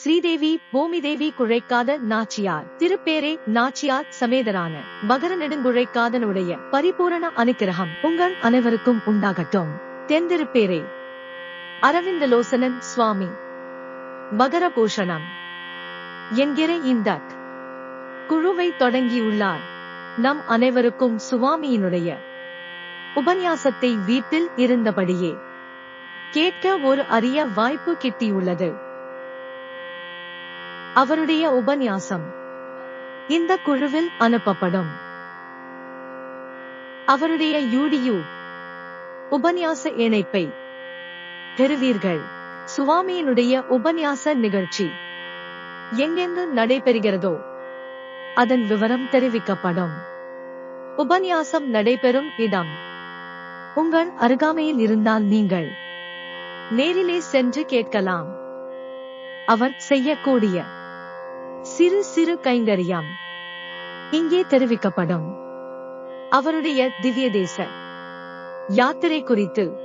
ஸ்ரீதேவி பூமிதேவி குழைக்காத நாச்சியார். திருப்பேரே நாச்சியார் சமேதரான மகர நெடுங்குழைக்காதனுடைய பரிபூரண அனுக்கிரகம் உங்கள் அனைவருக்கும் உண்டாகட்டும். தென்திருப்பேரே. அரவிந்தலோசனன் சுவாமி. மகர பூஷணம் என்கிற இந்த குழுவை தொடங்கியுள்ளார். நம் அனைவருக்கும் சுவாமியினுடைய உபன்யாசத்தை வீட்டில் இருந்தபடியே. கேட்க ஒரு அரிய வாய்ப்பு கிட்டியுள்ளது. அவருடைய உபன்யாசம். இந்த குழுவில் அனுப்பப்படும். அவருடைய யூடியூப் உபன்யாச இணைப்பை பெறுவீர்கள். சுவாமியினுடைய உபன்யாச நிகழ்ச்சி எங்கெங்கு நடைபெறுகிறதோ அதன் விவரம் தெரிவிக்கப்படும். உபன்யாசம் நடைபெறும் இடம். உங்கள் அருகாமையில் இருந்தால் நீங்கள் நேரிலே சென்று கேட்கலாம். அவர் செய்யக்கூடிய சிறு சிறு கைங்கரியம். இங்கே தெரிவிக்கப்படும். அவருடைய திவ்ய தேச யாத்திரை குறித்து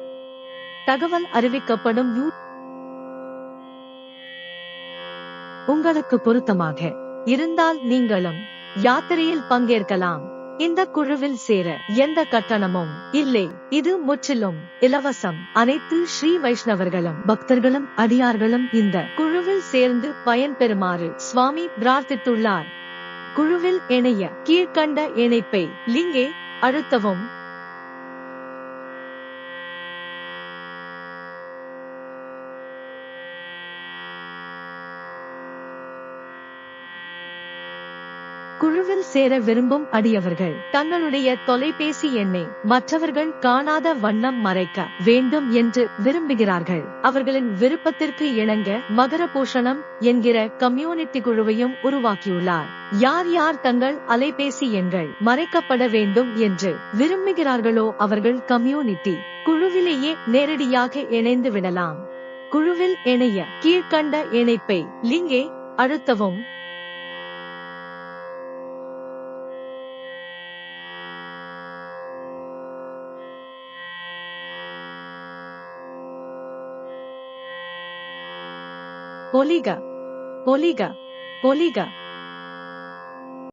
தகவல் அறிவிக்கப்படும் யூ உங்களுக்கு பொருத்தமாக இருந்தால் நீங்களும் யாத்திரையில் பங்கேற்கலாம். இந்த குழுவில் சேர எந்த கட்டணமும் இல்லை. இது முற்றிலும் இலவசம். அனைத்து ஸ்ரீ வைஷ்ணவர்களும் பக்தர்களும் அடியார்களும் இந்த குழுவில் சேர்ந்து பயன்பெறுமாறு சுவாமி பிரார்த்தித்துள்ளார். குழுவில் இணைய கீழ்கண்ட இணைப்பை லிங்கே அழுத்தவும். குழுவில் சேர விரும்பும் அடியவர்கள். தங்களுடைய தொலைபேசி எண்ணை மற்றவர்கள் காணாத வண்ணம் மறைக்க வேண்டும் என்று விரும்புகிறார்கள். அவர்களின் விருப்பத்திற்கு இணங்க மகர பூஷணம் என்கிற கம்யூனிட்டி குழுவையும் உருவாக்கியுள்ளார். யார் யார் தங்கள் அலைபேசி எண்கள் மறைக்கப்பட வேண்டும் என்று விரும்புகிறார்களோ அவர்கள் கம்யூனிட்டி குழுவிலேயே நேரடியாக இணைந்து விடலாம் குழுவில் இணைய கீழ்கண்ட இணைப்பை லிங்கே அழுத்தவும். कोलीगा कोलीगा कोलीगा।